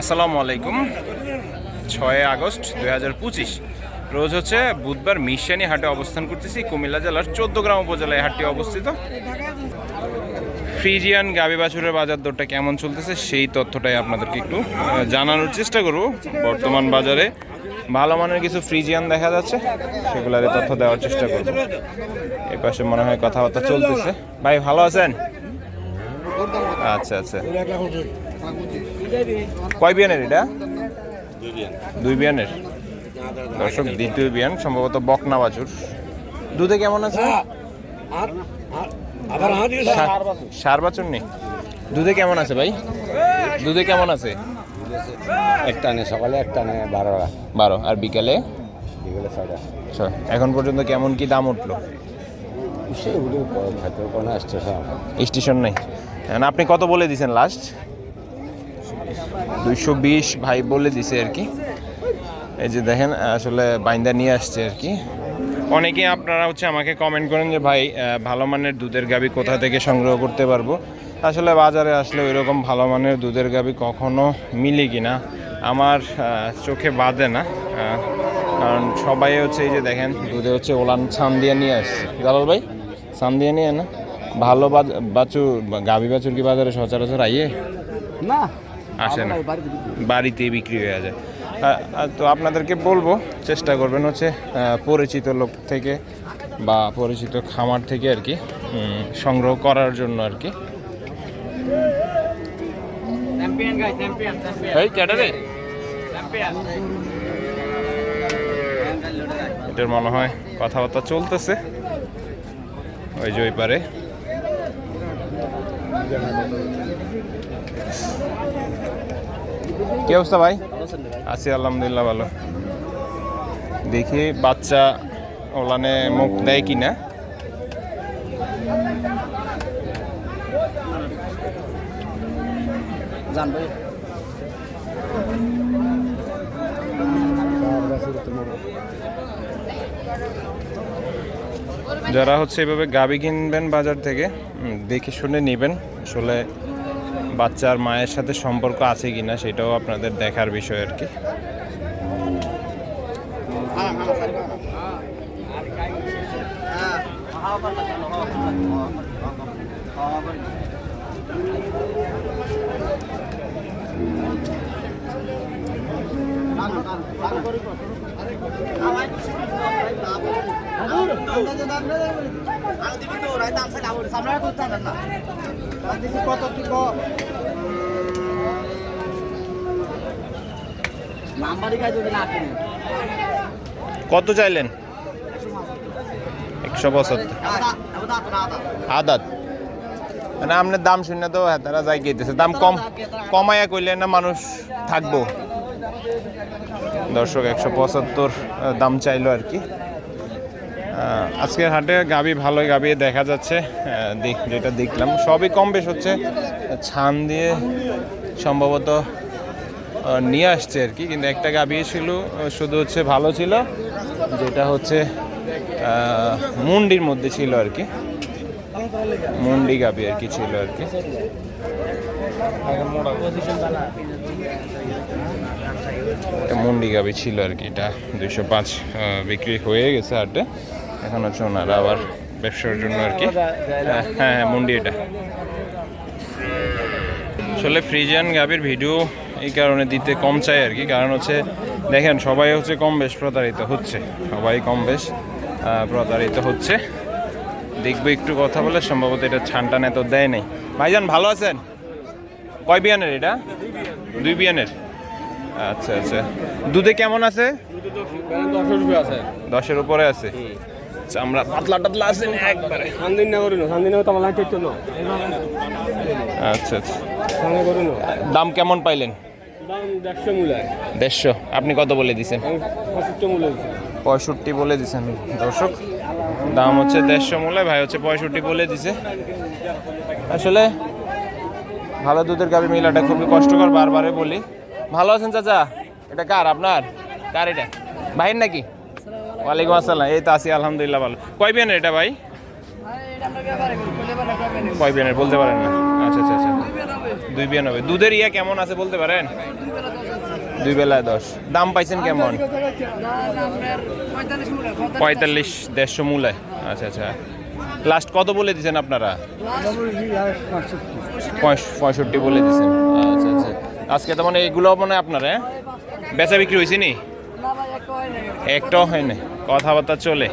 আসসালামু আলাইকুম। ছয় আগস্ট দুই হাজার পঁচিশ। রোজ হচ্ছে বুধবার মিশানি হাটে অবস্থান করতেছি। কুমিল্লা জেলার চোদ্দ গ্রাম উপজেলায় হাটটি অবস্থিত। ফ্রিজিয়ান গাবি বাছুরের বাজার দরটা কেমন চলতেছে সেই তথ্যটাই আপনাদেরকে একটু জানানোর চেষ্টা করব। বর্তমান বাজারে ভালো মানের কিছু ফ্রিজিয়ান দেখা যাচ্ছে সেগুলার তথ্য দেওয়ার চেষ্টা করব। এই পাশে মনে হয় কথাবার্তা চলতেছে। ভাই, ভালো আছেন? আচ্ছা আচ্ছা। কয় বিয়ানের এটা? দুই বিয়ানের দর্শক দ্বিতীয় বিয়ান সম্ভবত বকনা বাছুর। দুধে কেমন আছে? সার- সার বাছুর? নেই? দুধে কেমন আছে ভাই? দুধে কেমন আছে? একটা নে সকালে একটা নে বারোটা বারো আর বিকালে? বিকেলে ছয়টা। ছয়। এখন পর্যন্ত কেমন কি দাম উঠল? স্টেশন নেই। আপনি কত বলে দিয়েছেন লাস্ট দুইশো বিশ ভাই বলে দিছে আর কি। এই যে দেখেন, আসলে বাইন্দা নিয়ে আসছে আর কি। অনেকে আপনারা হচ্ছে আমাকে কমেন্ট করেন যে, ভাই ভালো মানের দুধের গাবি কোথা থেকে সংগ্রহ করতে পারব? আসলে বাজারে আসলে ওইরকম ভালো মানের দুধের গাবি কখনো মিলে কি না আমার চোখে বাঁধে না। কারণ সবাই হচ্ছে এই যে দেখেন, দুধে হচ্ছে ওলান ছান দিয়ে নিয়ে আসছে। জালাল ভাই ছান দিয়ে নিয়ে না। ভালো বাছুর, গাভী বাছুর কি বাজারে সচরাচর আইয়ে? না। আসে না। বাড়িতেই বিক্রি হয়ে যায়। তো আপনাদেরকে বলব চেষ্টা করবেন হচ্ছে পরিচিত লোক থেকে বা পরিচিত খামার থেকে আর কি সংগ্রহ করার জন্য আর কি। এটার মনে হয় কথাবার্তা চলতেছে। ওই যে ওই পারে। কি অবস্থা ভাই? আছি আলহামদুলিল্লাহ ভালো। দেখি বাচ্চা ওলানে মুখ দেয় কিনা। জানবে যারা হচ্ছে এভাবে গাবি কিনবেন বাজার থেকে দেখে শুনে নেবেন। আসলে বাচ্চার মায়ের সাথে সম্পর্ক আছে কিনা সেটাও আপনাদের দেখার বিষয় আর কি। কত চাইলেন? একশো পঁচাত্তর। আদাত। মানে আপনার দাম শুনে তো হ্যাঁ তারা যাই গিয়েছে দাম কম কমাইয়া কইলে না মানুষ থাকব। দর্শক, একশো পঁচাত্তর দাম চাইলো আর কি। আজকের হাটে গাবি ভালোই গাবি দেখা যাচ্ছে যেটা দেখলাম। সবই কম বেশ হচ্ছে, ছান দিয়ে সম্ভবত নিয়ে আসছে আর কি, কিন্তু একটা গাবি ছিল, শুধু হচ্ছে ভালো ছিল, যেটা হচ্ছে মুন্ডির মধ্যে ছিল আর কি। মুন্ডি গাবি আর কি ছিল আর কি। মুন্ডি গাবি ছিল আর কি, এটা দুইশো পাঁচ বিক্রি হয়ে গেছে হাটে। এখন হচ্ছে ওনারা আবার ব্যবসার জন্য আর কি। হ্যাঁ হ্যাঁ মুন্ডি এটা। আসলে ফ্রিজিয়ান গাবির ভিডিও এই কারণে দিতে কম চাই আর কি। কারণ হচ্ছে দেখেন সবাই হচ্ছে কম বেশ প্রতারিত হচ্ছে। সবাই কম বেশ প্রতারিত হচ্ছে। দেখব একটু কথা বলে সম্ভবত এটা ছানটান এত দেয় নাই। ভাইজান ভালো আছেন? কয় বিয়ানের এটা? দুই বিয়ানের? আচ্ছা আচ্ছা। দুধে কেমন আছে? দশের উপরে আছে। চামড়া পাতলা টাতলা আছে না একবারে। সান্দিন না করিনো সান্দিন তো আমার লাইট চলো আচ্ছা আচ্ছা। দাম কেমন পাইলেন? দাম দেড়শো মূলায়। দেড়শো। আপনি কত বলে দিছেন? পঁয়ষট্টি বলে দিছেন দর্শক। দাম হচ্ছে দেড়শো মূল্য ভাই হচ্ছে পঁয়ষট্টি বলে দিছে। আসলে ভালো দুধের গাভি মিলাটা খুবই কষ্টকর বারবারে বলি। ভালো আছেন চাচা? এটা কার আপনার? কার এটা? ভাইয়ের নাকি? ওয়ালাইকুম আসসালাম। এই তো আছি, আলহামদুলিল্লাহ ভালো। কয় বিয়ানের এটা ভাই? কয় বিয়ানের বলতে পারেন না। আচ্ছা আচ্ছা আচ্ছা। দুই বিয়ানব্বই দুধের ইয়া কেমন আছে বলতে পারেন? দুই বেলায় দশ। দাম পাইছেন কেমন? পঁয়তাল্লিশ দেড়শো মূলায় আচ্ছা আচ্ছা। লাস্ট কত বলে দিয়েছেন আপনারা? পঁয়ষ- পঁয়ষট্টি বলে দিয়েছেন আচ্ছা আচ্ছা। আজকে তো মানে এগুলো মানে আপনার হ্যাঁ? বেচা বিক্রি হয়েছে নি? একটাও হয় না কথাবার্তা চলে।